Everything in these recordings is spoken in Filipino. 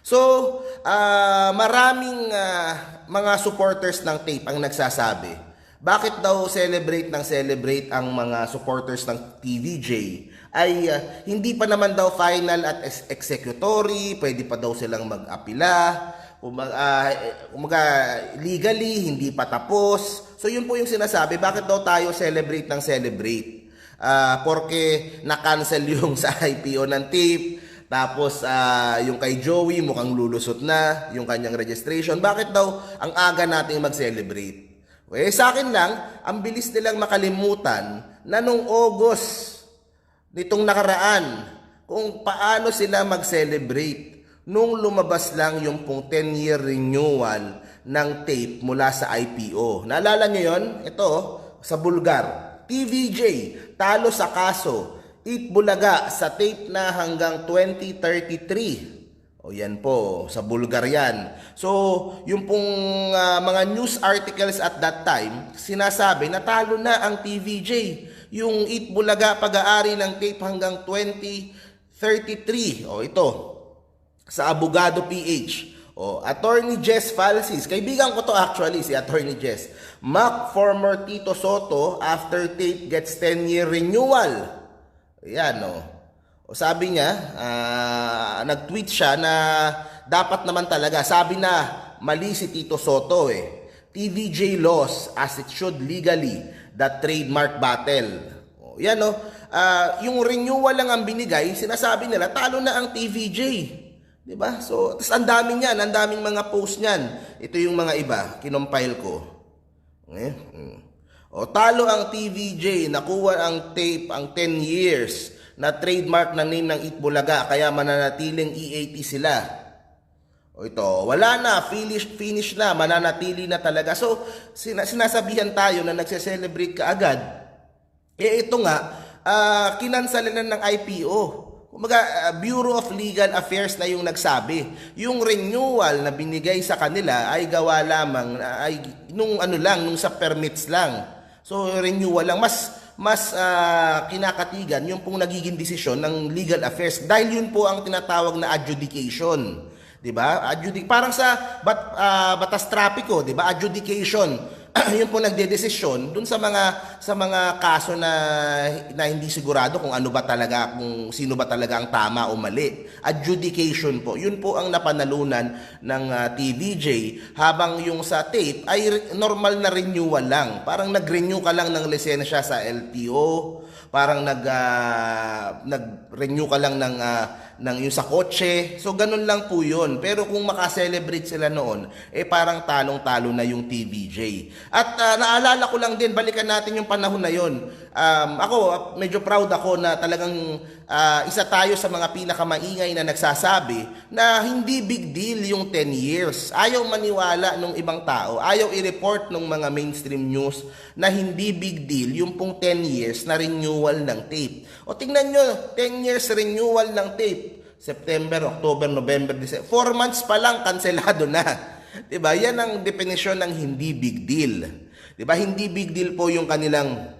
So, ah, maraming ah, mga supporters ng tape ang nagsasabi, bakit daw celebrate ng celebrate ang mga supporters ng TVJ ay ah, hindi pa naman daw final at ex- executory, pwede pa daw silang mag-apila, umaga, ah, umaga legally hindi pa tapos. So yun po yung sinasabi, bakit daw tayo celebrate ng celebrate? Ah, porque na-cancel yung sa IPO ng tape, tapos ah, yung kay Joey mukhang lulusot na yung kanyang registration. Bakit daw ang aga nating mag-celebrate? Eh, sa akin lang, ang bilis nilang makalimutan na nung August nitong nakaraan kung paano sila mag-celebrate nung lumabas lang yung pong 10-year renewal ng tape mula sa IPO. Naalala nyo yon? Ito, sa Bulgar. TVJ, talo sa kaso. Eat Bulaga sa tape na hanggang 2033. O yan po, sa Bulgar yan. So, yung pong ah, mga news articles at that time, sinasabi na talo na ang TVJ. Yung Eat Bulaga pag-aari ng tape hanggang 2033. O ito, sa Abogado PH. O, Attorney Jess Falsis. Kaibigan ko to actually, si Attorney Jess. Mac former Tito Soto after tape gets 10-year renewal. Yan, o. O sabi niya, ah, nag-tweet siya na dapat naman talaga, sabi na mali si Tito Soto eh. TVJ lost as it should legally that trademark battle. O, yan o. Ah, yung renewal lang ang binigay, sinasabi nila, talo na ang TVJ. 'Di ba? So, tas ang dami niyan, ang daming mga post niyan. Ito yung mga iba, kinompile ko. Eh, mm. O talo ang TVJ, nakuha ang tape ang 10 years na trademark ng name ng Itbulaga kaya mananatiling EAT sila. O ito, wala na, finish, finish na, mananatili na talaga. So, sina- sinasabihan tayo na nagse-celebrate ka agad. Eh ito nga, uh, kinansalan na ng IPO. Kumaga, ah, Bureau of Legal Affairs na yung nagsabi. Yung renewal na binigay sa kanila ay gawa lamang, ah, ay nung ano lang, nung sa permits lang. So, renewal lang. Mas, mas ah, kinakatigan yung pong nagiging desisyon ng legal affairs. Dahil yun po ang tinatawag na adjudication. 'di ba? Adjudic parang sa bat, ah, batas trapiko, 'di ba? Adjudication. yun po nagdedesisyon dun sa mga sa mga kaso na na hindi sigurado kung ano ba talaga kung sino ba talaga ang tama o mali. Adjudication po. Yun po ang napanalunan ng ah, TVJ habang yung sa tape ay normal na renewal lang. Parang nag-renew ka lang ng lisensya sa LTO, parang nag ah, nag-renew ka lang ng ah, ng yung sa kotse. So ganun lang po 'yun. Pero kung maka-celebrate sila noon, eh parang talong-talo na yung TVJ. At ah, naalala ko lang din, balikan natin yung panahon na 'yon. Um, ako medyo proud ako na talagang ah, isa tayo sa mga pinakamaingay na nagsasabi na hindi big deal yung 10 years. Ayaw maniwala ng ibang tao, ayaw i-report ng mga mainstream news na hindi big deal yung pong 10 years na renewal ng tape. O tingnan nyo, 10 years renewal ng tape. September, October, November, December. Four months pa lang, kanselado na. 'Di ba? Yan ang definisyon ng hindi big deal. 'Di ba? Hindi big deal po yung kanilang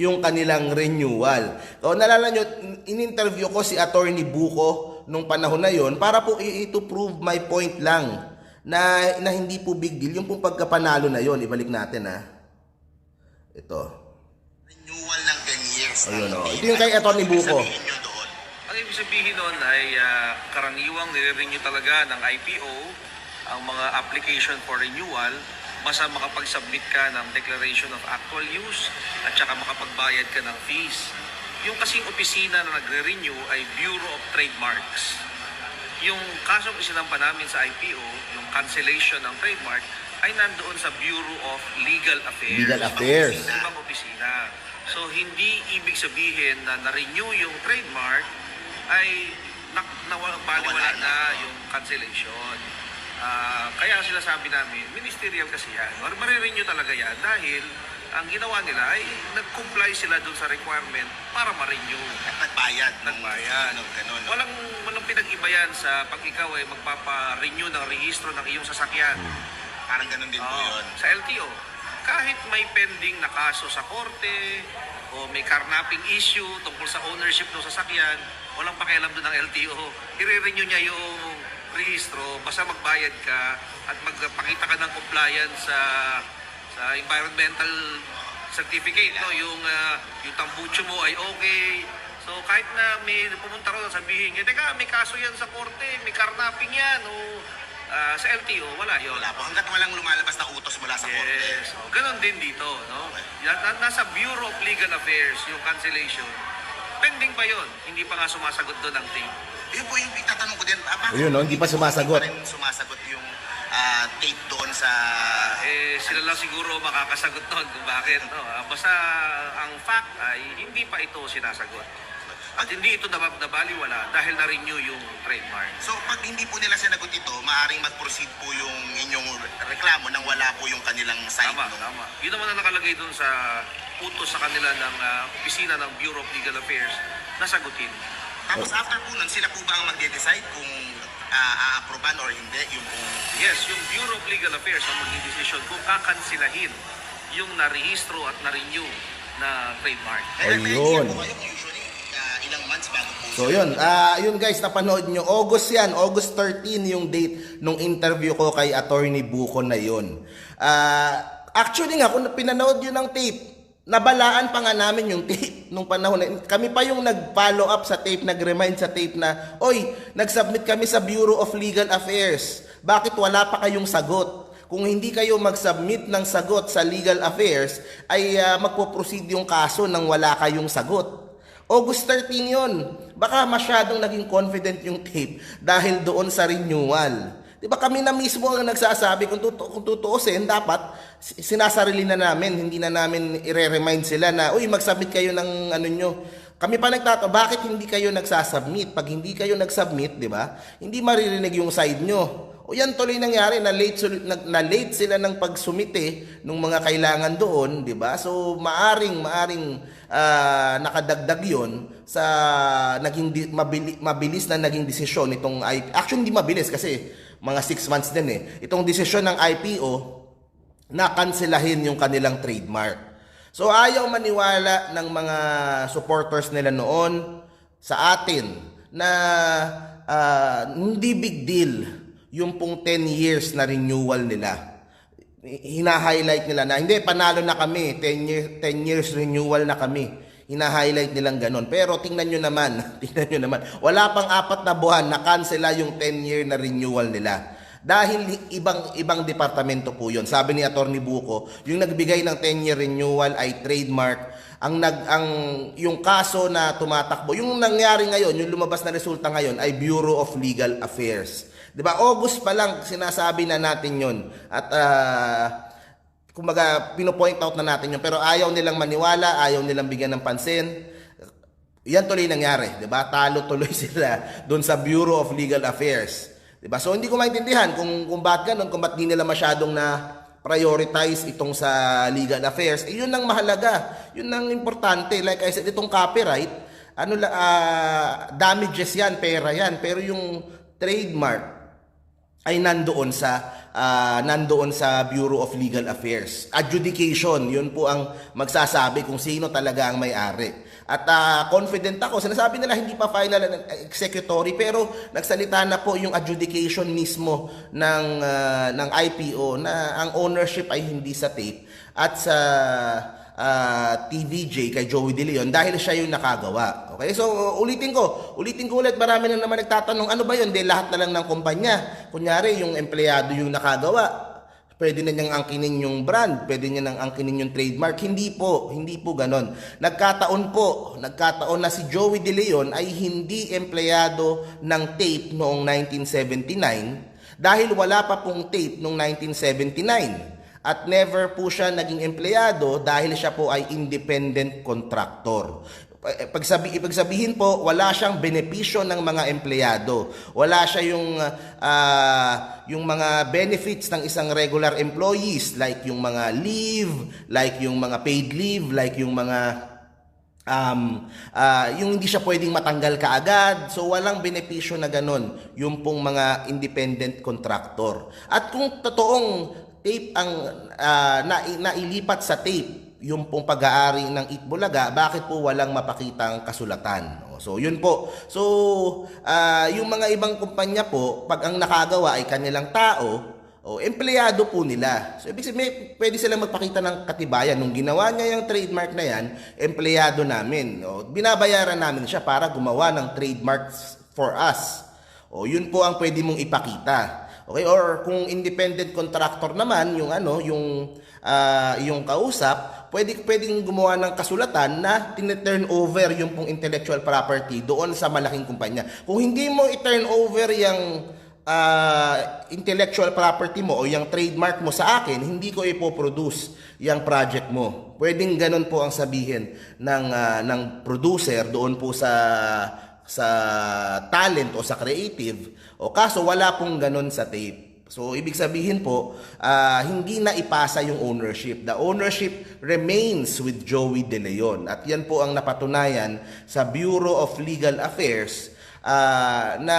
yung kanilang renewal. So, nalala nyo, in-interview ko si Attorney Buko nung panahon na yon para po i- to prove my point lang na, na hindi po big deal. Yung pong pagkapanalo na yon ibalik natin ha. Ito. renewal ng 10 years. Ayun, oh. Ito yung kay ibig Buko. Ang ibig sabihin nun ay ah, karaniwang nire-renew talaga ng IPO ang mga application for renewal basta makapag-submit ka ng declaration of actual use at saka makapagbayad ka ng fees. Yung kasing opisina na nagre-renew ay Bureau of Trademarks. Yung kasong isinampa namin sa IPO, yung cancellation ng trademark, ay nandoon sa Bureau of Legal Affairs. Legal Affairs. Ibang opisina. So, hindi ibig sabihin na na-renew yung trademark ay na, nawala, baliwala Nawala na yung cancellation. Ah, kaya sila sabi namin, ministerial kasi yan. Or marirenew talaga yan dahil ang ginawa nila ay nag-comply sila dun sa requirement para ma-renew. At nagbayad. Nagbayad. nung ganun, no? Walang, walang pinag-iba yan sa pag ikaw ay magpapa-renew ng rehistro ng iyong sasakyan. Parang ganun din po Oo, yun. Sa LTO. Kahit may pending na kaso sa korte o may carnapping issue tungkol sa ownership ng sasakyan, walang pakialam doon ng LTO. I-renew niya yung rehistro, basta magbayad ka at magpakita ka ng compliance sa sa environmental certificate, no? Yung, ah, yung tambucho mo ay okay. So kahit na may pumunta ron sabihin, eh, teka, may kaso yan sa korte, may carnapping yan, o ah, sa LTO, wala yon. Wala po. Hanggat walang lumalabas na utos mula sa korte. Yes. O, ganon din dito, no? Nasa Bureau of Legal Affairs yung cancellation. Pending pa yon. Hindi pa nga sumasagot doon ang tape. Yun po yung itatanong ko din. Ah, bakit Ayun, no, hindi pa sumasagot. Hindi pa rin sumasagot yung ah, tape doon sa... Eh, sila lang siguro makakasagot doon kung bakit. No? Ah, Basta ang fact ay hindi pa ito sinasagot. At hindi ito nabab- nabaliwala dahil na-renew yung trademark. So pag hindi po nila sinagot ito, maaaring mag-proceed po yung inyong reklamo nang wala po yung kanilang side. Tama, no? tama. Yun naman ang nakalagay doon sa utos sa kanila ng ah, opisina ng Bureau of Legal Affairs na sagutin. Tapos after po nun, sila po ba ang magde-decide kung ah, aaproban or hindi? Yung pong... Yes, yung Bureau of Legal Affairs ang magdidesisyon kung kakansilahin yung narehistro at na-renew na trademark. Ayun. kung usually ah, ilang months bago po So yun, ah yun guys, napanood nyo, August yan, August 13 yung date nung interview ko kay Attorney Buko na yun. Ah actually nga, kung pinanood yun ng tape, nabalaan pa nga namin yung tape nung panahon na Kami pa yung nag-follow up sa tape, nag-remind sa tape na, Oy, nag-submit kami sa Bureau of Legal Affairs. Bakit wala pa kayong sagot? Kung hindi kayo mag-submit ng sagot sa legal affairs, ay ah, magpo-proceed yung kaso nang wala kayong sagot. August 13 yun. Baka masyadong naging confident yung tape dahil doon sa renewal. Di ba kami na mismo ang nagsasabi kung, tutu- kung tutuusin, dapat si- sinasarili na namin, hindi na namin i-remind sila na, uy, mag-submit kayo ng ano nyo. Kami pa nagtato, bakit hindi kayo nagsasubmit? Pag hindi kayo nagsubmit, di ba, hindi maririnig yung side nyo. O yan tuloy nangyari na late na, na late sila ng pagsumite ng mga kailangan doon, 'di ba? So maaring maaring ah, nakadagdag 'yon sa naging mabili- mabilis na naging desisyon itong I- actually hindi mabilis kasi mga 6 months din eh. Itong desisyon ng IPO na kanselahin yung kanilang trademark. So ayaw maniwala ng mga supporters nila noon sa atin na ah, hindi big deal yung pong 10 years na renewal nila. Hina-highlight nila na hindi panalo na kami, 10 years 10 years renewal na kami. Hina-highlight nilang ganun. Pero tingnan nyo naman, tingnan nyo naman, wala pang apat na buwan na cancela yung 10 year na renewal nila. Dahil ibang ibang departamento po 'yon. Sabi ni Attorney Buko, yung nagbigay ng 10-year renewal ay trademark. Ang nag ang yung kaso na tumatakbo, yung nangyari ngayon, yung lumabas na resulta ngayon ay Bureau of Legal Affairs. 'Di ba? August pa lang sinasabi na natin 'yon. At ah, kumbaga pino-point out na natin 'yon pero ayaw nilang maniwala, ayaw nilang bigyan ng pansin. Yan tuloy nangyari, 'di ba? Talo tuloy sila doon sa Bureau of Legal Affairs. 'Di ba? So hindi ko maintindihan kung kung bakit ganun, kung bakit nila masyadong na prioritize itong sa legal affairs. Eh, yun ang mahalaga. Yun ang importante. Like I said, itong copyright, ano la ah, damages yan, pera yan. Pero yung trademark, ay nandoon sa ah, nandoon sa Bureau of Legal Affairs. Adjudication, 'yun po ang magsasabi kung sino talaga ang may-ari. At ah, confident ako, sinasabi nila hindi pa final and executory pero nagsalita na po yung adjudication mismo ng ah, ng IPO na ang ownership ay hindi sa tape at sa ah, TVJ kay Joey De Leon dahil siya yung nakagawa. Okay? So ulitin ko, ulitin ko ulit, marami na naman nagtatanong, ano ba yun? Di lahat na lang ng kumpanya. Kunyari, yung empleyado yung nakagawa. Pwede na niyang angkinin yung brand, pwede niya nang angkinin yung trademark. Hindi po, hindi po ganon. Nagkataon po, nagkataon na si Joey De Leon ay hindi empleyado ng tape noong 1979 dahil wala pa pong tape noong 1979 at never po siya naging empleyado dahil siya po ay independent contractor. Eh, Pagsabi, ibig sabihin po, wala siyang benepisyo ng mga empleyado. Wala siya yung, ah, yung mga benefits ng isang regular employees like yung mga leave, like yung mga paid leave, like yung mga um, ah, yung hindi siya pwedeng matanggal kaagad. So, walang benepisyo na ganun, yung pong mga independent contractor. At kung totoong tape ang ah, na, nailipat sa tape, yung pong pag-aari ng Itbulaga, bakit po walang mapakitang kasulatan? O, So, yun po. So, ah, yung mga ibang kumpanya po, pag ang nakagawa ay kanilang tao, o empleyado po nila. So, ibig sabihin, may, pwede silang magpakita ng katibayan. Nung ginawa niya yung trademark na yan, empleyado namin. O, binabayaran namin siya para gumawa ng trademarks for us. O, yun po ang pwede mong ipakita. Okay, or kung independent contractor naman, yung ano, yung ah, yung kausap, pwede pwedeng gumawa ng kasulatan na tin-turn over yung pong intellectual property doon sa malaking kumpanya. Kung hindi mo i-turn over yung ah, intellectual property mo o yung trademark mo sa akin, hindi ko ipoproduce yung project mo. Pwedeng ganun po ang sabihin ng ah, ng producer doon po sa sa talent o sa creative o kaso wala pong ganun sa tape. So ibig sabihin po ah, hindi na ipasa yung ownership. The ownership remains with Joey De Leon at yan po ang napatunayan sa Bureau of Legal Affairs ah, na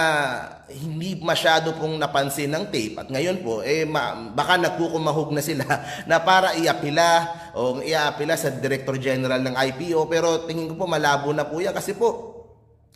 hindi masyado pong napansin ng tape at ngayon po eh ma- baka nagkukumahog na sila na para iapila o iapila sa Director General ng IPO pero tingin ko po malabo na po yan kasi po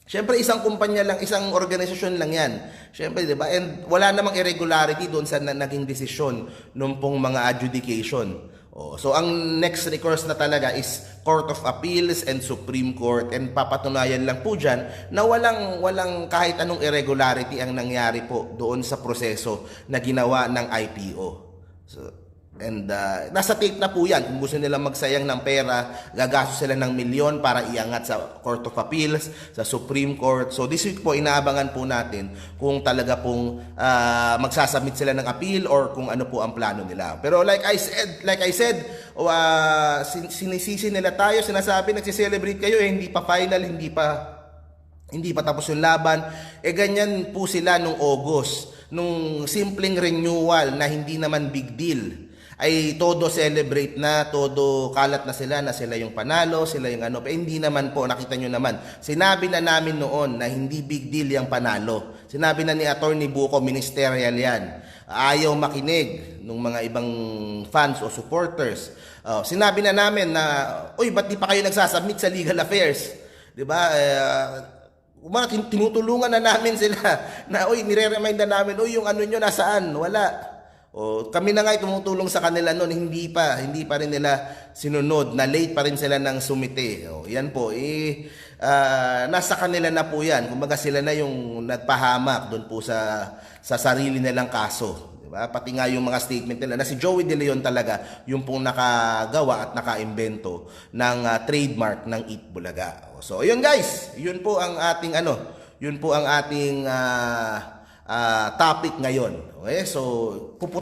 Siyempre, isang kumpanya lang, isang organisasyon lang yan. Siyempre, di ba? And wala namang irregularity doon sa na- naging desisyon nung pong mga adjudication. Oh, so, ang next recourse na talaga is Court of Appeals and Supreme Court. And papatunayan lang po dyan na walang, walang kahit anong irregularity ang nangyari po doon sa proseso na ginawa ng IPO. So, And uh, nasa tape na po yan. Kung gusto nila magsayang ng pera, gagastos sila ng milyon para iangat sa Court of Appeals, sa Supreme Court. So this week po, inaabangan po natin kung talaga pong uh, magsasubmit sila ng appeal or kung ano po ang plano nila. Pero like I said, like I said, uh, sin- sinisisi nila tayo, sinasabi, nagsiselebrate kayo, eh, hindi pa final, hindi pa hindi pa tapos yung laban. E ganyan po sila nung August, nung simpleng renewal na hindi naman big deal ay todo celebrate na, todo kalat na sila na sila yung panalo, sila yung ano. Pero hindi naman po, nakita nyo naman. Sinabi na namin noon na hindi big deal yung panalo. Sinabi na ni Attorney Buko, ministerial yan. Ayaw makinig ng mga ibang fans o supporters. Oh, sinabi na namin na, uy, ba't di pa kayo nagsasubmit sa legal affairs? Di ba? Eh, Uma, tin- tinutulungan na namin sila na, uy, nire-remind na namin, uy, yung ano nyo nasaan? Wala. O, kami na nga tumutulong sa kanila noon, hindi pa, hindi pa rin nila sinunod, na late pa rin sila ng sumite. O, yan po, eh, ah, nasa kanila na po yan. Kumbaga sila na yung nagpahamak doon po sa, sa sarili nilang kaso. Diba? Pati nga yung mga statement nila na si Joey De Leon talaga yung pong nakagawa at nakaimbento ng ah, trademark ng Eat Bulaga. So, ayun guys, yun po ang ating ano, yun po ang ating ah, ah, topic ngayon. Okay? So, pupu-